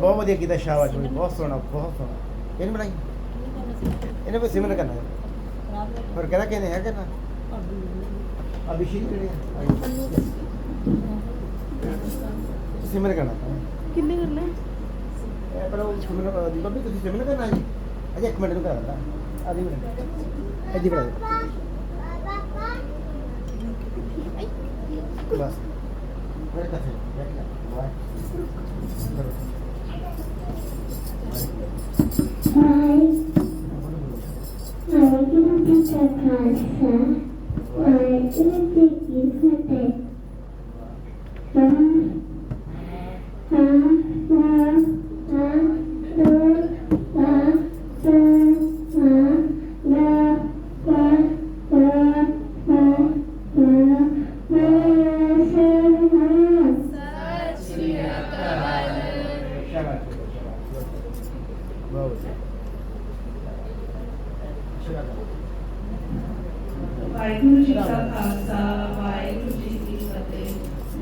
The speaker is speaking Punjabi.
ਬਹੁਤ ਵਧੀਆ ਕੀਤਾ ਸ਼ਾਬਾਸ਼ ਭਾਈ ਬਹੁਤ ਸੋਹਣਾ ਬਹੁਤ ਸੋਹਣਾ। ਇਹਨੇ ਬਣਾਈ। ਇਹਨੇ ਕੋਈ ਸਿਮਰਨ ਕਰਨਾ। ਹੋਰ ਕਹਿੰਦੇ ਹੈ ਕਰਨਾ? ਅਭਿਸ਼ੇਕ ਜਿਹੜੇ ਆ? ਸਿਮਰਨ ਕਰਨਾ ਕਿੰਨੇ ਕਰਨਾ ਇਹ ਪਰ ਉਹ ਸਿਮਰਨ ਦੀ ਬੱਬੀ ਤੁਸੀਂ ਸਿਮਰਨ ਕਰਨਾ ਜੀ? ਅਜੇ ਇੱਕ ਮਿੰਟ ਨੂੰ ਕਰਾ ਦਿੰਦਾ। ਆਦੀ ਮਿੰਟ ਅੱਜੀ ਬਣਾ ਦੇ ਬਸ। ਮੇਰੇ ਲੈ ਵਾਹ I'm like to take? you for